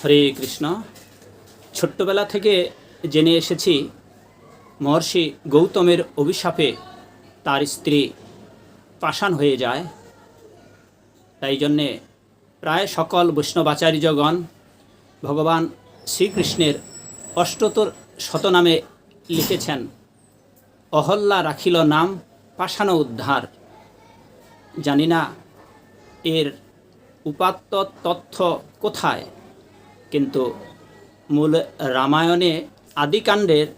হরে কৃষ্ণ। ছোট্টবেলা থেকে জেনে এসেছি, মহর্ষি গৌতমের অভিশাপে তার স্ত্রী পাষাণ হয়ে যায়। তাই জন্যে প্রায় সকল বৈষ্ণবাচার্যগণ ভগবান শ্রীকৃষ্ণের অষ্টতর শতনামে লিখেছেন, অহল্যা রাখিল নাম পাষাণ উদ্ধার। জানি না এর উপাত্ত তথ্য কোথায়? কিন্তু মূল রামায়ণে আদিকাণ্ডের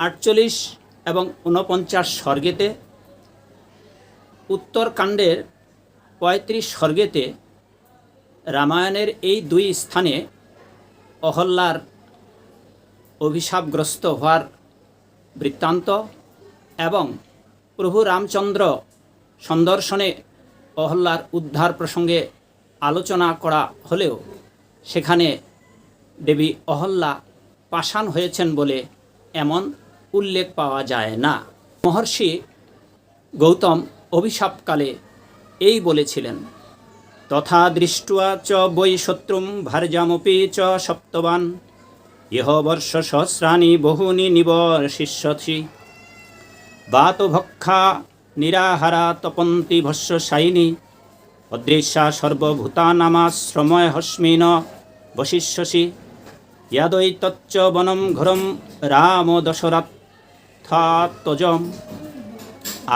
আটচল্লিশ এবং ঊনপঞ্চাশ স্বর্গেতে, উত্তরকাণ্ডের পঁয়ত্রিশ স্বর্গেতে রামায়ণের এই দুই স্থানে অহল্যার অভিশাপগ্রস্ত হওয়ার বৃত্তান্ত এবং প্রভু রামচন্দ্র সন্দর্শনে অহল্যার উদ্ধার প্রসঙ্গে আলোচনা করা হলেও সেখানে দেবী অহল্যা পাষাণ হয়েছেন বলে এমন উল্লেখ পাওয়া যায় না। মহর্ষি গৌতম অভিশাপকালে এই বলেছিলেন, তথা দৃষ্টা চ বৈ শত্রুম ভার্যামপি চ সপ্তবান। ইহ বর্ষ সহস্রাণি বহুনি নিবর্ষিষ্যসি। বাতভক্ষা নিরাহারা তপন্তি ভস্য সাইনী অদৃশ্যা সর্বভূতানামাশ্রময় হস্মিন। বশিষ্যসি ইয়াদৈতচ্চ বনম ঘোরম রাম দশরথাত্মজম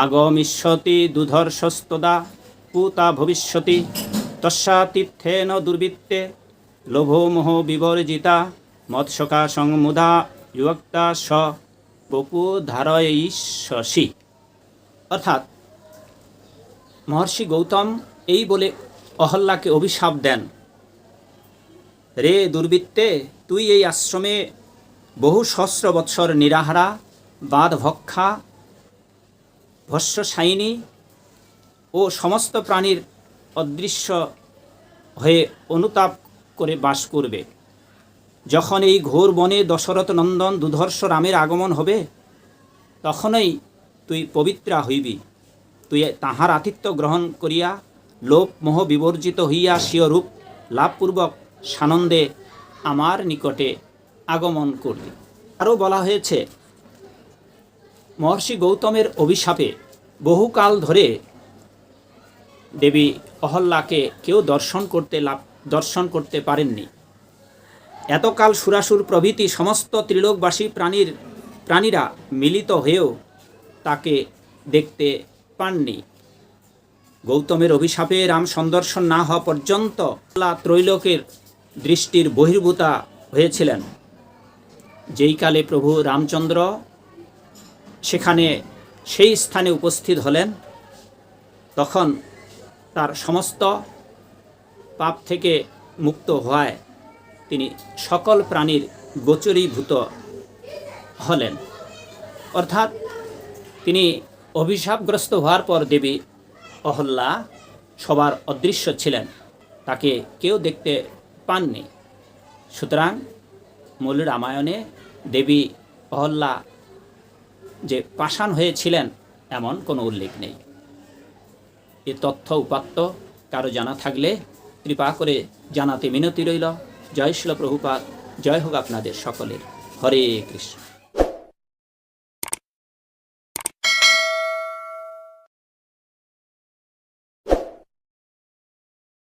আগমিষ্যতি দুধর্ষস্তদা পুতা ভবিষ্যতি। তস্যাতীর্থেন দুর্বৃত্তে লোভোমোহ বিবর্জিতা। মৎসকা সংমুদা যুক্তা স বপু ধারয়িষ্যসি অর্থাৎ, মহর্ষি গৌতম এই বলে অহল্যাকে অভিশাপ দেন। রে দুর্বৃত্তে, তুই এই আশ্রমে বহু সহস্র বৎসর নিরাহারা, বাদ ভক্ষা ভস্য সাইনী ও সমস্ত প্রাণীর অদৃশ্য হয়ে অনুতাপ করে বাস করবে। যখন এই ঘোর বনে দশরথ নন্দন দুধর্ষ রামের আগমন হবে, তখনই তুই পবিত্রা হইবি। তুই তাহার আতিথ্য গ্রহণ করিয়া লোভ মোহ বিবর্জিত হইয়া স্বীয় রূপ লাভপূর্বক সানন্দে আমার নিকটে আগমন করবি আরও বলা হয়েছে, মহর্ষি গৌতমের অভিশাপে বহুকাল ধরে দেবী অহল্যাকে কেউ দর্শন করতে লাভ, দর্শন করতে পারেননি। এতকাল সুরাসুর প্রভৃতি সমস্ত ত্রিলোকবাসী প্রাণীর, প্রাণীরা মিলিত হয়েও তাকে দেখতে পাননি। গৌতমের অভিশাপে রাম সন্দর্শন না হওয়া পর্যন্ত ত্রৈলোকের দৃষ্টির বহির্ভূতা হয়েছিলেন। যেই কালে প্রভু রামচন্দ্র সেখানে সেই স্থানে উপস্থিত হলেন, তখন তার সমস্ত পাপ থেকে মুক্ত হওয়ায় তিনি সকল প্রাণীর গোচরীভূত হলেন। অর্থাৎ তিনি অভিশাপগ্রস্ত হওয়ার পর দেবী অহল্যা সবার অদৃশ্য ছিলেন। তাকে কেউ দেখতে পাননি। সুতরাং মূল রামায়ণে দেবী অহল্যা যে পাষাণ হয়েছিলেন এমন কোনো উল্লেখ নেই। এ তথ্য উপাত্ত কারও জানা থাকলে কৃপা করে জানাতে মিনতি রইল। জয় শিল প্রভুপাত জয় হোক আপনাদের সকলের। হরে কৃষ্ণ।